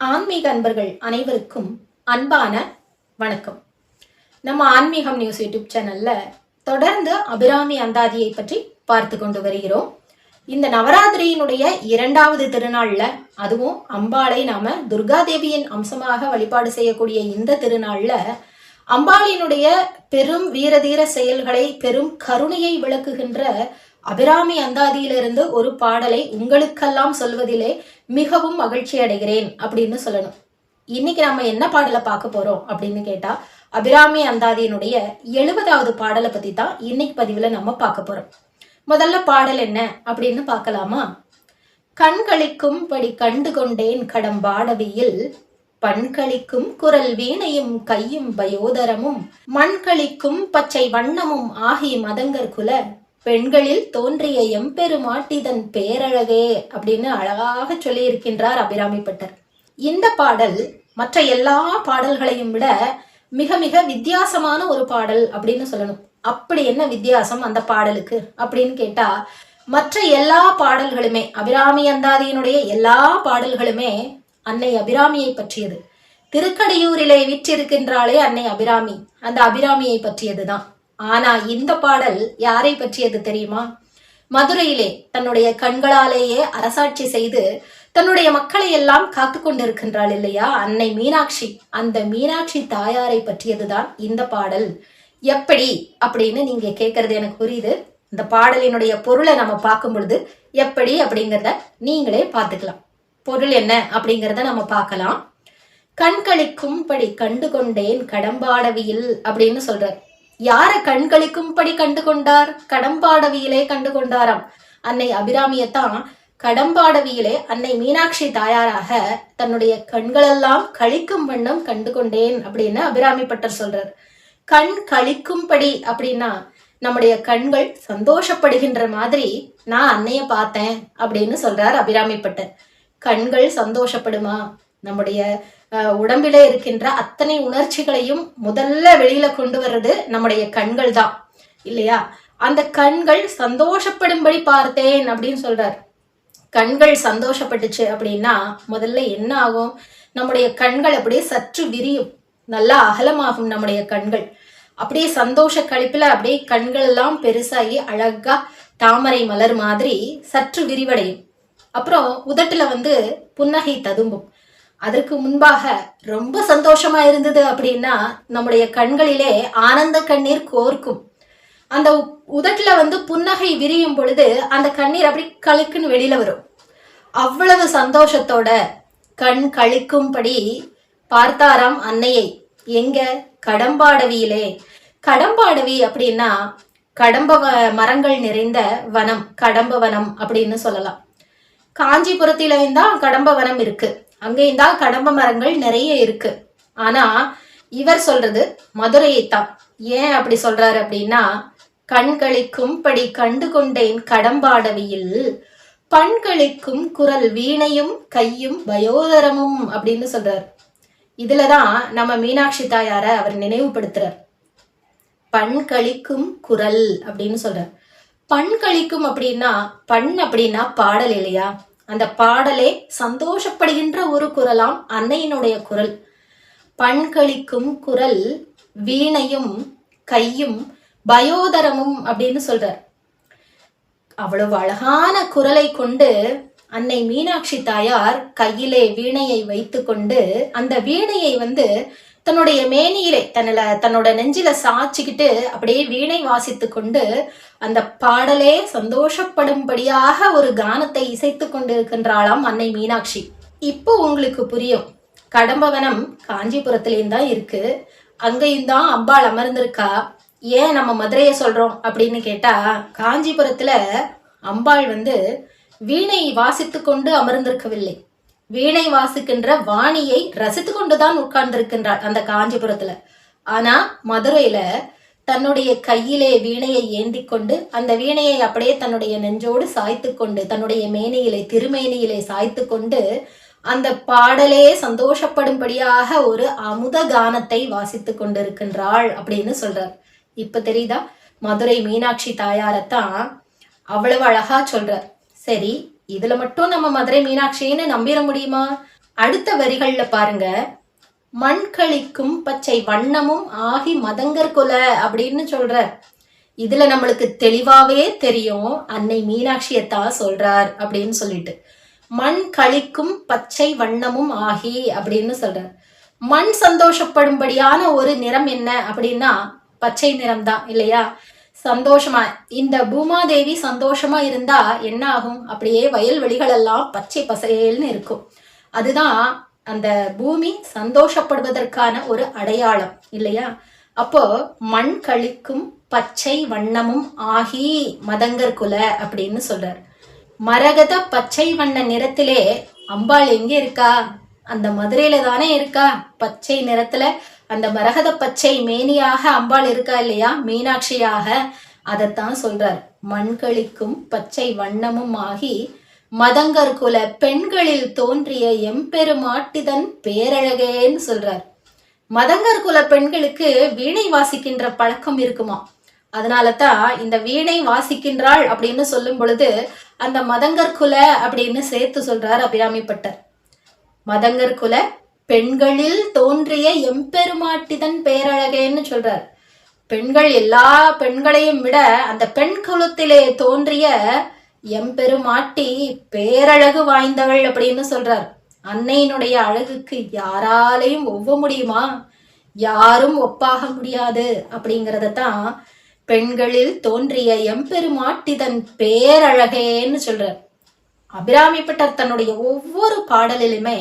ஆன்மீக அன்பர்கள் அனைவருக்கும் அன்பான வணக்கம். நம்ம ஆன்மீகம் நியூஸ் யூடியூப் சேனல்ல தொடர்ந்து அபிராமி அந்தாதியை பற்றி பார்த்து கொண்டு வருகிறோம். இந்த நவராத்திரியினுடைய இரண்டாவது திருநாள்ல அதுவும் அம்பாளை நாம துர்காதேவியின் அம்சமாக வழிபாடு செய்யக்கூடிய இந்த திருநாள்ல அம்பாளினுடைய பெரும் வீரதீர செயல்களை பெரும் கருணையை விளக்குகின்ற அபிராமி அந்தாதியிலிருந்து ஒரு பாடலை உங்களுக்கெல்லாம் சொல்வதிலே மிகவும் மகிழ்ச்சி அடைகிறேன் அப்படின்னு சொல்லணும். இன்னைக்கு நம்ம என்ன பாடலை பார்க்க போறோம் அப்படின்னு கேட்டா அபிராமி அந்தாதியினுடைய எழுபதாவது பாடலை பத்தி தான் இன்னைக்கு பதிவுல நம்ம பார்க்க போறோம். முதல்ல பாடல் என்ன அப்படின்னு பார்க்கலாமா? கண்களிக்கும் படி கண்டு கொண்டேன் கடம்பாடவியில் பண்களிக்கும் குரல் வீணையும் கையும் பயோதரமும் மண்களிக்கும் பச்சை வண்ணமும் ஆகி மதங்கர் குல பெண்களில் தோன்றிய எம்பெருமாட்டிதன் பேரழகே அப்படின்னு அழகாக சொல்லியிருக்கின்றார் அபிராமிப்பட்டர் இந்த பாடல் மற்ற எல்லா பாடல்களையும் விட மிக மிக வித்தியாசமான ஒரு பாடல் அப்படின்னு சொல்லணும். அப்படி என்ன வித்தியாசம் அந்த பாடலுக்கு அப்படின்னு கேட்டா மற்ற எல்லா பாடல்களுமே அபிராமி அந்தாதியினுடைய எல்லா பாடல்களுமே அன்னை அபிராமியை பற்றியது. திருக்கடையூரிலே விற்றிருக்கின்றாளே அன்னை அபிராமி. அந்த அபிராமியை பற்றியதுதான். ஆனா இந்த பாடல் யாரை பற்றியது தெரியுமா? மதுரையிலே தன்னுடைய கண்களாலேயே அரசாட்சி செய்து தன்னுடைய மக்களை எல்லாம் காத்து கொண்டிருக்கின்றாள் இல்லையா? அன்னை மீனாட்சி. அந்த மீனாட்சி தாயாரை பற்றியதுதான் இந்த பாடல். எப்படி அப்படின்னு நீங்க கேட்கறது எனக்கு புரியுது. இந்த பாடலினுடைய பொருளை நம்ம பார்க்கும் பொழுது எப்படி அப்படிங்கிறத நீங்களே பார்த்துக்கலாம். பொருள் என்ன அப்படிங்கிறத நம்ம பார்க்கலாம். கண்களிக்கும்படி கண்டு கொண்டேன் கடம்பாடவியில் அப்படின்னு சொல்றார். யார கண்களிக்கும்படி கண்டு கொண்டார் கடம்பாடவியிலே கண்டு கொண்டாராம் அன்னை அபிராமியத்தான் கடம்பாடவியிலே அன்னை மீனாட்சி தாயாராக தன்னுடைய கண்களெல்லாம் கழிக்கும் வண்ணம் கண்டு கொண்டேன் அப்படின்னு அபிராமி பட்டர் சொல்றார். கண் கழிக்கும்படி அப்படின்னா நம்முடைய கண்கள் சந்தோஷப்படுகின்ற மாதிரி நான் அன்னைய பார்த்தேன் அப்படின்னு சொல்றார் அபிராமி பட்டர். கண்கள் சந்தோஷப்படுமா? நம்முடைய உடம்பில இருக்கின்ற அத்தனை உணர்ச்சிகளையும் முதல்ல வெளியில கொண்டு வர்றது நம்முடைய கண்கள் தான். இல்லையா? அந்த கண்கள் சந்தோஷப்படும்படி பார்த்தேன் அப்படின்னு சொல்றார். கண்கள் சந்தோஷப்பட்டுச்சு அப்படின்னா முதல்ல என்ன ஆகும்? நம்முடைய கண்கள் அப்படியே சற்று விரியும். நல்லா அகலமாகும் நம்முடைய கண்கள். அப்படியே சந்தோஷ கழிப்புல அப்படியே கண்கள் எல்லாம் பெருசாகி அழகா தாமரை மலர் மாதிரி சற்று விரிவடையும். அப்புறம் உதட்டுல வந்து புன்னகை ததும்பும். அதற்கு முன்பாக ரொம்ப சந்தோஷமா இருந்தது அப்படின்னா நம்முடைய கண்களிலே ஆனந்த கண்ணீர் கோர்க்கும். அந்த உதட்டில் உதட்டுல வந்து புன்னகை விரியும் பொழுது அந்த கண்ணீர் அப்படி கழுக்குன்னு வெளியில வரும். அவ்வளவு சந்தோஷத்தோட கண் கழிக்கும்படி பார்த்தாராம் அன்னையை. எங்க? கடம்பாடவியிலே. கடம்பாடவி அப்படின்னா கடம்ப வ- மரங்கள் நிறைந்த வனம் கடம்ப வனம் அப்படின்னு சொல்லலாம். காஞ்சிபுரத்திலையும் தான் கடம்ப வனம் இருக்கு. அங்கேயும் தான் கடம்ப மரங்கள் நிறைய இருக்கு. ஆனா இவர் சொல்றது மதுரையை தான் ஏன் அப்படி சொல்றாரு அப்படின்னா கண்களிக்கும் படி கண்டு கொண்டேன் கடம்பாடவியில் பண்களிக்கும் குரல் வீணையும் கையும் பயோதரமும் அப்படின்னு சொல்றாரு. இதுலதான் நம்ம மீனாட்சி தாயார அவர் நினைவுபடுத்துறார். பண் கழிக்கும் குரல் அப்படின்னு சொல்றார். பண் கழிக்கும் அப்படின்னா பண் அப்படின்னா பாடல் இல்லையா? அந்த பாடலே சந்தோஷப்படுகின்ற ஒரு குரலாம் அன்னையினுடைய குரல். பண்களிக்கும் குரல் வீணையும் கையும் பயோதரமும் அப்படின்னு சொல்றார். அவ்வளவு அழகான குரலை கொண்டு அன்னை மீனாட்சி தாயார் கையிலே வீணையை வைத்துக்கொண்டு அந்த வீணையை வந்து தன்னுடைய மேனியிலே தன்னில தன்னோட நெஞ்சில சாய்ச்சிக்கிட்டு அப்படியே வீணை வாசித்து கொண்டு அந்த பாடலே சந்தோஷப்படும்படியாக ஒரு கானத்தை இசைத்து கொண்டிருக்கின்றாளாம் அன்னை மீனாட்சி. இப்போ உங்களுக்கு புரியும். கடம்பவனம் காஞ்சிபுரத்துலேயும் தான் இருக்கு. அங்கேயும் தான் அம்பாள் அமர்ந்திருக்கா. ஏன் நம்ம மதுரையை சொல்றோம் அப்படின்னு கேட்டா காஞ்சிபுரத்துல அம்பாள் வந்து வீணை வாசித்து கொண்டு அமர்ந்திருக்கவில்லை. வீணை வாசிக்கின்ற வாணியை ரசித்து கொண்டுதான் உட்கார்ந்திருக்கின்றாள் அந்த காஞ்சிபுரத்துல. ஆனா மதுரையில தன்னுடைய கையிலே வீணையை ஏந்தி கொண்டு அந்த வீணையை அப்படியே தன்னுடைய நெஞ்சோடு சாய்த்து கொண்டு தன்னுடைய மேனியிலே திருமேனியிலே சாய்த்து கொண்டு அந்த பாடலே சந்தோஷப்படும்படியாக ஒரு அமுத கானத்தை வாசித்து கொண்டிருக்கின்றாள் அப்படின்னு சொல்றார். இப்ப தெரியுதா? மதுரை மீனாட்சி தாயாரத்தான் அவ்வளவு அழகா சொல்றார். சரி இதுல மட்டும் நம்ம மதுரை மீனாட்சின்னு நம்பிட முடியுமா? அடுத்த வரிகள்ல பாருங்க. மண் கழிக்கும் பச்சை வண்ணமும் ஆகி மதங்கர் கொல அப்படின்னு சொல்றார். இதுல நம்மளுக்கு தெளிவாவே தெரியும். அன்னை மீனாட்சியத்தான் சொல்றார் அப்படின்னு சொல்லிட்டு. மண் கழிக்கும் பச்சை வண்ணமும் ஆகி அப்படின்னு சொல்றார். மண் சந்தோஷப்படும்படியான ஒரு நிறம் என்ன அப்படின்னா பச்சை நிறம் தான் இல்லையா? சந்தோஷமா இந்த பூமாதேவி சந்தோஷமா இருந்தா என்ன ஆகும்? அப்படியே வயல்வெளிகள் எல்லாம் பச்சை பசேல்னு இருக்கும். அதுதான் அந்த பூமி சந்தோஷப்படுவதற்கான ஒரு அடையாளம் இல்லையா? அப்போ மண் கழிக்கும் பச்சை வண்ணமும் ஆகி மதங்கர் குல அப்படின்னு சொல்றார். மரகத பச்சை வண்ண நிறத்திலே அம்பாள் எங்க இருக்கா? அந்த மதுரையில தானே இருக்கா? பச்சை நிறத்துல அந்த மரகத பச்சை மேனியாக அம்பாள் இருக்கா இல்லையா? மீனாட்சியாக அதைத்தான் சொல்றார். மண்களிக்கும் பச்சை வண்ணமும் ஆகி மதங்கர் குல பெண்களில் தோன்றிய எம்பெருமாட்டிதன் பேரழகேன்னு சொல்றார். மதங்கர் குல பெண்களுக்கு வீணை வாசிக்கின்ற பழக்கம் இருக்குமா? அதனால தான் இந்த வீணை வாசிக்கின்றாள் அப்படின்னு சொல்லும் பொழுது அந்த மதங்கர் குல அப்படின்னு சேர்த்து சொல்றார் அபிராமிப்பட்டர். மதங்கர் குல பெண்களில் தோன்றிய எம்பெருமாட்டிதன் பேரழகேன்னு சொல்றார். பெண்கள் எல்லா பெண்களையும் விட அந்த பெண் குலத்திலே தோன்றிய எம்பெருமாட்டி பேரழகு வாய்ந்தவள் அப்படின்னு சொல்றார். அன்னையினுடைய அழகுக்கு யாராலையும் ஒவ்வ முடியுமா? யாரும் ஒப்பாக முடியாது அப்படிங்கிறத தான் பெண்களில் தோன்றிய எம்பெருமாட்டிதன் பேரழகேன்னு சொல்றார். அபிராமிப்பட்டர் தன்னுடைய ஒவ்வொரு பாடலிலுமே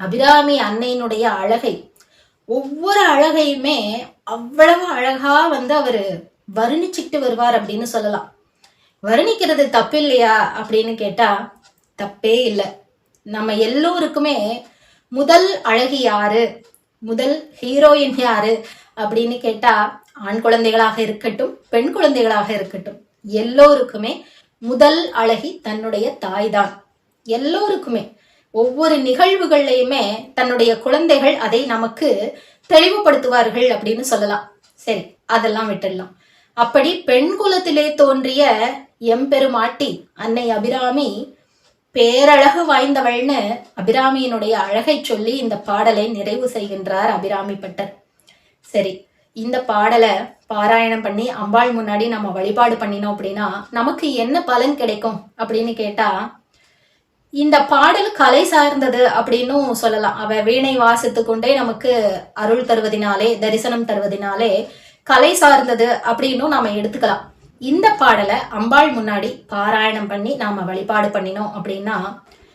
அபிராமி அன்னையினுடைய அழகை. ஒவ்வொரு அழகையுமே அவ்வளவு அழகா வந்து அவர் வர்ணிச்சுட்டு வருவார் அப்படின்னு சொல்லலாம். வர்ணிக்கிறது தப்பு இல்லையா அப்படின்னு கேட்டா தப்பே இல்லை. நம்ம எல்லோருக்குமே முதல் அழகி யாரு? முதல் ஹீரோயின் யாரு? அப்படின்னு கேட்டா ஆண் குழந்தைகளாக இருக்கட்டும் பெண் குழந்தைகளாக இருக்கட்டும் எல்லோருக்குமே முதல் அழகி தன்னுடைய தாய் தான். எல்லோருக்குமே. ஒவ்வொரு நிகழ்வுகள்லையுமே தன்னுடைய குழந்தைகள் அதை நமக்கு தெளிவுபடுத்துவார்கள் அப்படின்னு சொல்லலாம். சரி அதெல்லாம் விட்டுடலாம். அப்படி பெண் குலத்திலே தோன்றிய எம்பெருமாட்டி அன்னை அபிராமி பேரழகு வாய்ந்தவள்னு அபிராமியினுடைய அழகை சொல்லி இந்த பாடலை நிறைவு செய்கின்றார் அபிராமி பட்டர். சரி இந்த பாடலை பாராயணம் பண்ணி அம்பாள் முன்னாடி நம்ம வழிபாடு பண்ணினோம் அப்படின்னா நமக்கு என்ன பலன் கிடைக்கும் அப்படின்னு கேட்டா இந்த பாடல் கலை சார்ந்தது அப்படின்னும் சொல்லலாம். அவ வீணை வாசித்து கொண்டே நமக்கு அருள் தருவதினாலே தரிசனம் தருவதினாலே கலை சார்ந்தது அப்படின்னும் நாம எடுத்துக்கலாம். இந்த பாடலை அம்பாள் முன்னாடி பாராயணம் பண்ணி நாம வழிபாடு பண்ணினோம் அப்படின்னா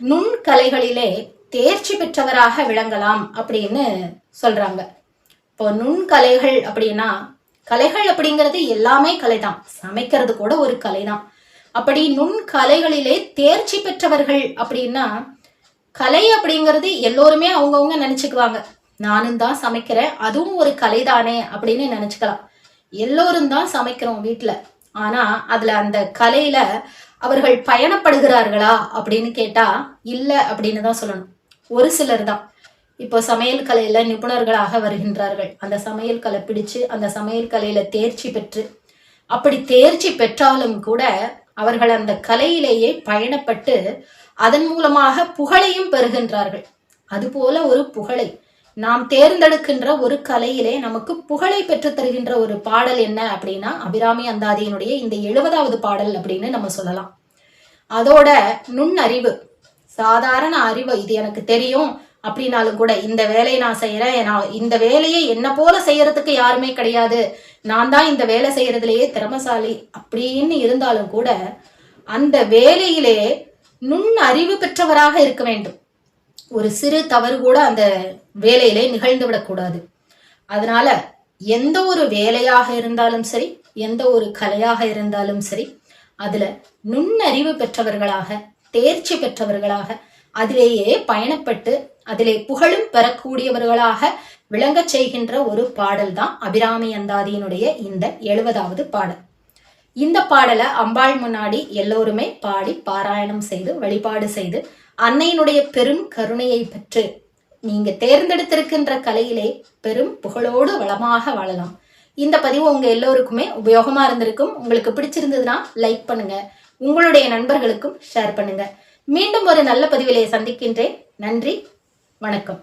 நுண்கலைகளிலே தேர்ச்சி பெற்றவராக விளங்கலாம் அப்படின்னு சொல்றாங்க. இப்போ நுண்கலைகள் அப்படின்னா கலைகள் அப்படிங்கிறது எல்லாமே கலைதான். சமைக்கிறது கூட ஒரு கலைதான். அப்படி நுண்கலைகளிலே தேர்ச்சி பெற்றவர்கள் அப்படின்னா கலை அப்படிங்கிறது எல்லோருமே அவங்கவுங்க நினைச்சுக்குவாங்க. நானும் தான் சமைக்கிறேன் அதுவும் ஒரு கலைதானே அப்படின்னு நினைச்சுக்கலாம். எல்லோரும் தான் சமைக்கிறோம் வீட்டுல ஆனா அதுல அந்த கலையில அவர்கள் பயணப்படுகிறார்களா அப்படின்னு கேட்டா இல்ல அப்படின்னு தான் சொல்லணும். ஒரு சிலர் தான். இப்போ சமையல் கலையில நிபுணர்களாக வருகின்றார்கள். அந்த சமையல் கலை பிடிச்சு அந்த சமையல் கலையில தேர்ச்சி பெற்று அப்படி தேர்ச்சி பெற்றாலும் கூட அவர்கள் அந்த கலையிலேயே பயணப்பட்டு அதன் மூலமாக புகழையும் பெறுகின்றார்கள். அதுபோல ஒரு புகழை. நாம் தேர்ந்தெடுக்கின்ற ஒரு கலையிலே நமக்கு புகழை பெற்று தருகின்ற ஒரு பாடல் என்ன அப்படின்னா அபிராமி அந்தாதியினுடைய இந்த எழுபதாவது பாடல் அப்படின்னு நம்ம சொல்லலாம். அதோட நுண்ணறிவு. சாதாரண அறிவு இது எனக்கு தெரியும் அப்படின்னாலும் கூட இந்த வேலையை நான் செய்யறேன் நான் இந்த வேலையை என்ன போல செய்யறதுக்கு யாருமே கிடையாது நான் தான் இந்த வேலை செய்யறதுலயே திறமசாலி அப்படின்னு இருந்தாலும் கூட அந்த வேலையிலே நுண் அறிவு பெற்றவராக இருக்க வேண்டும். ஒரு சிறு தவறு கூட அந்த வேலையிலே நிகழ்ந்து விடக்கூடாது. அதனால எந்த ஒரு வேலையாக இருந்தாலும் சரி எந்த ஒரு கலையாக இருந்தாலும் சரி அதுல நுண்ணறிவு பெற்றவர்களாக தேர்ச்சி பெற்றவர்களாக அதிலேயே பயணப்பட்டு அதிலே புகழும் பெறக்கூடியவர்களாக விளங்கச் செய்கின்ற ஒரு பாடல் தான் அபிராமி அந்தாதியினுடைய இந்த எழுபதாவது பாடல். இந்த பாடலை அம்பாள் முன்னாடி எல்லோருமே பாடி பாராயணம் செய்து வழிபாடு செய்து அன்னையினுடைய பெரும் கருணையை பெற்று நீங்க தேர்ந்தெடுத்திருக்கின்ற கலையிலே பெரும் புகழோடு வளமாக வாழலாம். இந்த பதிவு உங்க எல்லோருக்குமே உபயோகமா இருந்திருக்கும். உங்களுக்கு பிடிச்சிருந்ததுன்னா லைக் பண்ணுங்க. உங்களுடைய நண்பர்களுக்கும் ஷேர் பண்ணுங்க. மீண்டும் ஒரு நல்ல பதிவிலே சந்திக்கின்றேன். நன்றி. வணக்கம்.